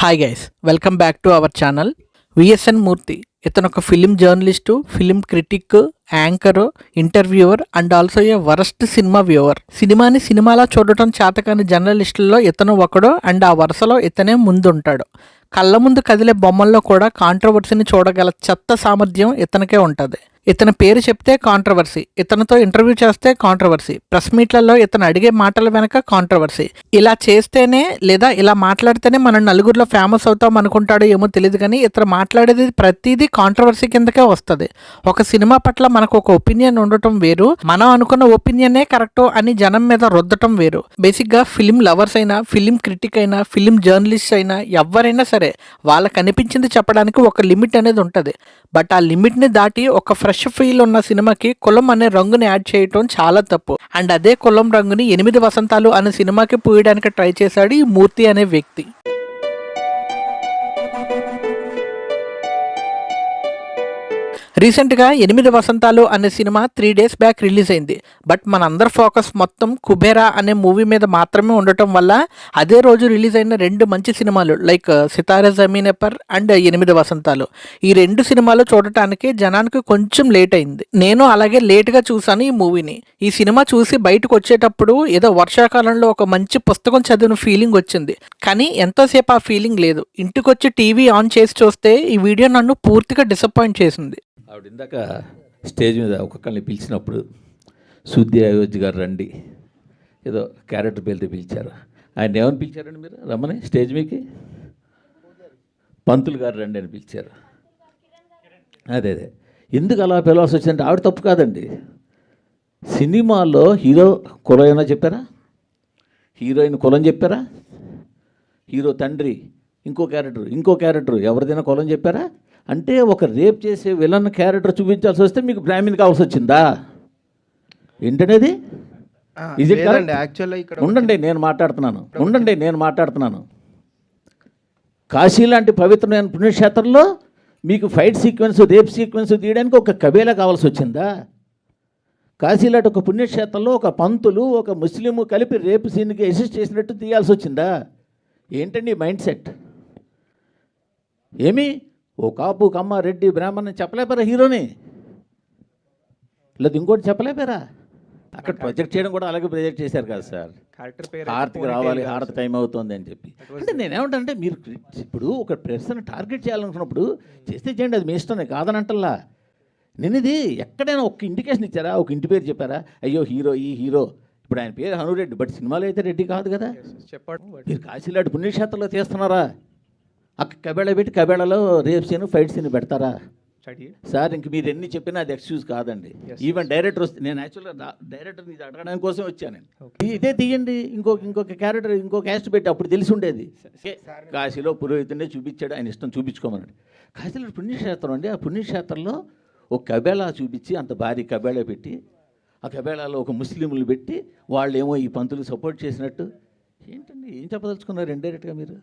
Hi guys welcome back to our channel V S N Murthy ఇతను ఒక film journalist film critic anchor interviewer and also a worst cinema viewer సినిమాని సినిమాలా చూడటం చేతకాని జర్నలిస్టుల్లో ఇతను ఒకడు అండ్ ఆ వరుసలో ఇతనే ముందుంటాడు. కళ్ళ ముందు కదిలే బొమ్మల్లో కూడా కాంట్రవర్సీని చూడగల చెత్త సామర్థ్యం ఇతనికే ఉంటుంది. ఇతని పేరు చెప్తే కాంట్రవర్సీ ఇతనితో ఇంటర్వ్యూ చేస్తే కాంట్రవర్సీ ప్రెస్ మీట్లలో ఇతను అడిగే మాటల వెనక కాంట్రవర్సీ ఇలా చేస్తేనే లేదా ఇలా మాట్లాడితేనే మనం నలుగురిలో ఫేమస్ అవుతాం అనుకుంటాడో ఏమో తెలియదు కానీ ఇతను మాట్లాడేది ప్రతిదీ కాంట్రవర్సీ కిందకే వస్తుంది. ఒక సినిమా పట్ల మనకు ఒక ఒపీనియన్ ఉండటం వేరు మనం అనుకున్న ఒపీనియనే కరెక్ట్ అని జనం మీద రుద్దటం వేరు. బేసిక్గా ఫిలిం లవర్స్ అయినా ఫిలిం క్రిటిక్ అయినా ఫిలిం జర్నలిస్ట్ అయినా ఎవరైనా సరే వాళ్ళకి అనిపించింది చెప్పడానికి ఒక లిమిట్ అనేది ఉంటుంది. బట్ ఆ లిమిట్ని దాటి ఒక ఫ్రెష్ ఫీల్ ఉన్న సినిమాకి కులం అనే రంగుని యాడ్ చేయటం చాలా తప్పు. అండ్ అదే కులం రంగుని ఎనిమిది వసంతాలు అనే సినిమాకి పూయడానికి ట్రై చేశాడు ఈ మూర్తి అనే వ్యక్తి. రీసెంట్గా ఎనిమిది వసంతాలు అనే cinema three days back release అయింది. బట్ మనందరి ఫోకస్ మొత్తం కుబేరా అనే మూవీ మీద మాత్రమే ఉండటం వల్ల అదే రోజు రిలీజ్ అయిన రెండు మంచి సినిమాలు లైక్ సితారా జమీనెపర్ అండ్ ఎనిమిది వసంతాలు. ఈ రెండు సినిమాలు చూడటానికి జనానికి కొంచెం లేట్ అయింది. నేను అలాగే లేట్గా చూశాను ఈ మూవీని. ఈ సినిమా చూసి బయటకు వచ్చేటప్పుడు ఏదో వర్షాకాలంలో ఒక మంచి పుస్తకం చదివిన ఫీలింగ్ వచ్చింది. కానీ ఎంతోసేపు ఆ ఫీలింగ్ లేదు. ఇంటికొచ్చి టీవీ ఆన్ చేసి చూస్తే ఈ వీడియో నన్ను పూర్తిగా డిసప్పాయింట్ చేసింది. ఆవిడ ఇందాక స్టేజ్ మీద ఒక్కొక్కరిని పిలిచినప్పుడు సుద్ది అయోధ్య గారు రండి. ఏదో క్యారెక్టర్ పేరుతో పిలిచారు. ఆయన ఏమని పిలిచారండి మీరు? రమ్మని స్టేజ్ మీకి పంతులు గారు రండి అని పిలిచారు. అదే అదే. ఎందుకు అలా పిలవాల్సి వచ్చిందంటే ఆవిడ తప్పు కాదండి. సినిమాలో హీరో కులం ఏమైనా చెప్పారా? హీరోయిన్ కులం చెప్పారా? హీరో తండ్రి ఇంకో క్యారెక్టర్ ఇంకో క్యారెక్టర్ ఎవరిదైనా కులం చెప్పారా? అంటే ఒక రేప్ చేసే విలన్ క్యారెక్టర్ చూపించాల్సి వస్తే మీకు బ్రాహ్మణ్ కావాల్సి వచ్చిందా? ఏంటనేది? ఇక్కడ ఉండండి నేను మాట్లాడుతున్నాను. ఉండండి నేను మాట్లాడుతున్నాను. కాశీ లాంటి పవిత్రమైన పుణ్యక్షేత్రంలో మీకు ఫైట్ సీక్వెన్స్ రేప్ సీక్వెన్స్ తీయడానికి ఒక కబేలా కావాల్సి వచ్చిందా? కాశీ లాంటి ఒక పుణ్యక్షేత్రంలో ఒక పంతులు ఒక ముస్లిము కలిపి రేపు సీన్కి అసిస్ట్ చేసినట్టు తీయాల్సి వచ్చిందా? ఏంటండి మైండ్ సెట్ ఏమి? ఓ కాపు కమ్మ రెడ్డి బ్రాహ్మణ్ చెప్పలేపారా హీరోని? లేదా ఇంకోటి చెప్పలేపారా? అక్కడ ప్రొజెక్ట్ చేయడం కూడా అలాగే ప్రొజెక్ట్ చేశారు కదా సార్. హారతికి రావాలి హారతి టైం అవుతుంది అని చెప్పి. అంటే నేనేమంటే మీరు ఇప్పుడు ఒక పర్సన్ టార్గెట్ చేయాలనుకున్నప్పుడు చేస్తే చేయండి అది మీ ఇష్టమే కాదనంటల్లా. నేను ఇది ఎక్కడైనా ఒక ఇండికేషన్ ఇచ్చారా? ఒక ఇంటి పేరు చెప్పారా? అయ్యో హీరో ఈ హీరో. ఇప్పుడు ఆయన పేరు హనురెడ్డి బట్ సినిమాలో అయితే రెడ్డి కాదు కదా. చెప్పడం. మీరు కాశీలాంటి పుణ్యక్షేత్రంలో తీస్తున్నారా? అక్కడ కబేళ పెట్టి కబేళలో రేప్ సీన్ ఫైట్ సీన్ పెడతారా? సార్ ఇంక మీరు ఎన్ని చెప్పినా అది ఎక్స్క్యూజ్ కాదండి. ఈవెన్ డైరెక్టర్ వస్తే నేను యాక్చువల్గా డైరెక్టర్ ఇది అడగడానికి కోసం వచ్చాను నేను. ఇదే తీయండి ఇంకొక ఇంకొక క్యారెక్టర్ ఇంకో క్యాస్ట్ పెట్టి అప్పుడు తెలిసి ఉండేది. కాశీలో పురోహితుడే చూపించాడు ఆయన ఇష్టం చూపించుకోమన్నాడు. కాశీలో పుణ్యక్షేత్రం అండి ఆ పుణ్యక్షేత్రంలో ఒక కబేళా చూపించి అంత భారీ కబేళా పెట్టి ఆ కబేళాలో ఒక ముస్లింలు పెట్టి వాళ్ళేమో ఈ పంతులు సపోర్ట్ చేసినట్టు. ఏంటండి ఏం చెప్పదలుచుకున్నారు ఇండైరెక్ట్గా మీరు?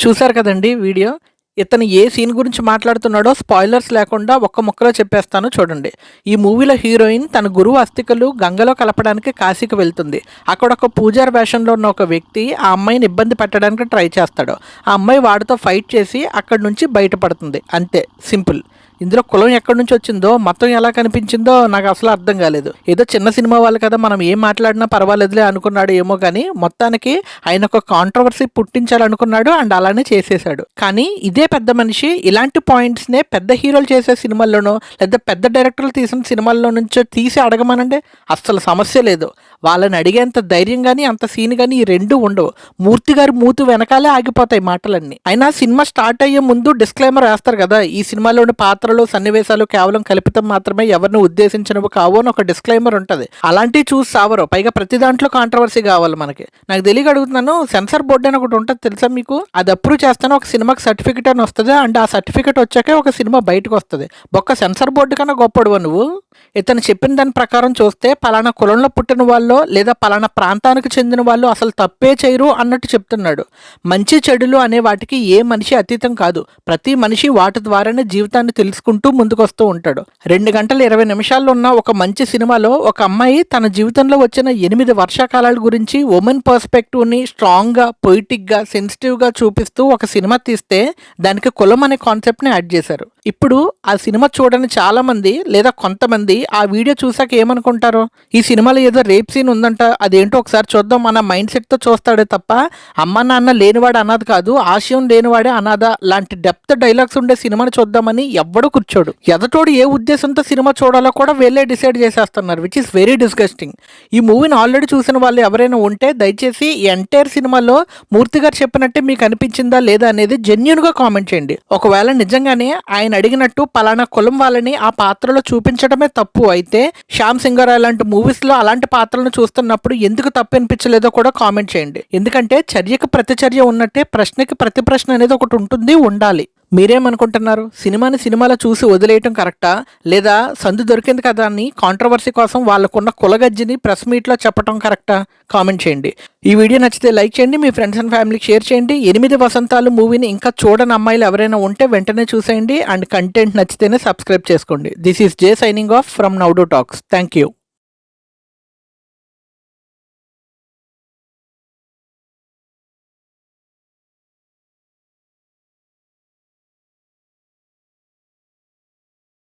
చూశారు కదండి వీడియో? ఇతను ఏ సీన్ గురించి మాట్లాడుతున్నాడో స్పాయిలర్స్ లేకుండా ఒక్క ముక్కలో చెప్పేస్తాను చూడండి. ఈ మూవీలో హీరోయిన్ తన గురువు అస్థికలు గంగలో కలపడానికి కాశీకి వెళ్తుంది. అక్కడ ఒక పూజార్ వేషంలో ఉన్న ఒక వ్యక్తి ఆ అమ్మాయిని ఇబ్బంది పెట్టడానికి ట్రై చేస్తాడు. ఆ అమ్మాయి వాడితో ఫైట్ చేసి అక్కడి నుంచి బయటపడుతుంది. అంతే. సింపుల్. ఇందులో కులం ఎక్కడి నుంచి వచ్చిందో మొత్తం ఎలా కనిపించిందో నాకు అసలు అర్థం కాలేదు. ఏదో చిన్న సినిమా వాళ్ళు కదా మనం ఏం మాట్లాడినా పర్వాలేదులే అనుకున్నాడు ఏమో కానీ మొత్తానికి ఆయన ఒక కాంట్రవర్సీ పుట్టించాలనుకున్నాడు అండ్ అలానే చేసేసాడు కానీ ఇదే పెద్ద మనిషి ఇలాంటి పాయింట్స్ నే పెద్ద హీరోలు చేసే సినిమాల్లోనో లేదా పెద్ద డైరెక్టర్లు తీసిన సినిమాల్లో నుంచో తీసి అడగమనండి? అస్సలు సమస్య లేదు. వాళ్ళని అడిగేంత ధైర్యం కానీ అంత సీన్ కానీ ఈ రెండు ఉండవు. మూర్తి గారి మూతు వెనకాలే ఆగిపోతాయి మాటలన్నీ. అయినా సినిమా స్టార్ట్ అయ్యే ముందు డిస్క్లైమర్ వేస్తారు కదా ఈ సినిమాలోని పాత్ర పాత్రలు సన్నివేశాలు కేవలం కల్పితం మాత్రమే ఎవరిని ఉద్దేశించినవి కావు అని ఒక డిస్క్లైమర్ ఉంటుంది. అలాంటివి చూసి సావరు. పైగా ప్రతి దాంట్లో కాంట్రవర్సీ కావాలి మనకి. నాకు తెలియక అడుగుతున్నాను సెన్సార్ బోర్డు అని ఒకటి ఉంటుంది తెలుసా మీకు? అది అప్రూవ్ చేస్తాను ఒక సినిమాకి సర్టిఫికేట్ అని వస్తుంది అండ్ ఆ సర్టిఫికేట్ వచ్చాకే ఒక సినిమా బయటకు వస్తుంది. ఒక్క సెన్సార్ బోర్డు కన్నా గొప్పడు నువ్వు? ఇతను చెప్పిన దాని ప్రకారం చూస్తే పలానా కులంలో పుట్టిన వాళ్ళు లేదా పలానా ప్రాంతానికి చెందిన వాళ్ళు అసలు తప్పే చేయరు అన్నట్టు చెప్తున్నాడు. మంచి చెడులు అనే వాటికి ఏ మనిషి అతీతం కాదు. ప్రతి మనిషి వాటి ద్వారానే జీవితాన్ని తెలుసుకుంటూ ముందుకొస్తూ ఉంటాడు. రెండు గంటల ఇరవై నిమిషాల్లో ఉన్న ఒక మంచి సినిమాలో ఒక అమ్మాయి తన జీవితంలో వచ్చిన ఎనిమిది వర్షాకాలాల గురించి ఉమెన్ పర్స్పెక్టివ్ని స్ట్రాంగ్గా పొయిటిక్గా సెన్సిటివ్గా చూపిస్తూ ఒక సినిమా తీస్తే దానికి కులం అనే కాన్సెప్ట్ని యాడ్ చేశారు. ఇప్పుడు ఆ సినిమా చూడని చాలామంది లేదా కొంతమంది ఆ వీడియో చూసాక ఏమనుకుంటారు? ఈ సినిమాలో ఏదో రేప్ సీన్ ఉందంట అదేంటో ఒకసారి చూద్దాం మన మైండ్ సెట్తో చూస్తాడే తప్ప అమ్మ నాన్న లేనివాడు అనాథ కాదు ఆశయం లేనివాడే అనాథ లాంటి డెప్త్ డైలాగ్స్ ఉండే సినిమాని చూద్దామని ఎవ్వడు కూర్చోడు. ఎదటోడు ఏ ఉద్దేశంతో సినిమా చూడాలో కూడా వీళ్ళే డిసైడ్ చేసేస్తున్నారు విచ్ ఇస్ వెరీ డిస్గస్టింగ్ ఈ మూవీని ఆల్రెడీ చూసిన వాళ్ళు ఎవరైనా ఉంటే దయచేసి ఎంటైర్ సినిమాలో మూర్తి గారు చెప్పినట్టే మీకు అనిపించిందా లేదా అనేది జెన్యున్గా కామెంట్ చేయండి. ఒకవేళ నిజంగానే ఆయన అడిగినట్టు పలానా కులం వాళ్ళని ఆ పాత్రలో చూపించడమే తప్పు. అయితే శ్యామ్ సింగరాయ్ లాంటి మూవీస్లో అలాంటి పాత్రలను చూస్తున్నప్పుడు ఎందుకు తప్పు అనిపించలేదో కూడా కామెంట్ చేయండి. ఎందుకంటే చర్యకు ప్రతిచర్య ఉన్నట్టే ప్రశ్నకి ప్రతి ప్రశ్న అనేది ఒకటి ఉంటుంది ఉండాలి. మీరేమనుకుంటున్నారు? సినిమాని సినిమాలో చూసి వదిలేయటం కరెక్టా? లేదా సందు దొరికింది కదా అని కాంట్రవర్సీ కోసం వాళ్ళకున్న కులగజ్జిని ప్రెస్ మీట్లో చెప్పడం కరెక్టా? కామెంట్ చేయండి. ఈ వీడియో నచ్చితే లైక్ చేయండి మీ ఫ్రెండ్స్ అండ్ ఫ్యామిలీకి షేర్ చేయండి. ఎనిమిది వసంతాలు మూవీని ఇంకా చూడని అమ్మాయిలు ఎవరైనా ఉంటే వెంటనే చూసేయండి. అండ్ కంటెంట్ నచ్చితేనే సబ్స్క్రైబ్ చేసుకోండి. This is J signing off from Naudo talks thank you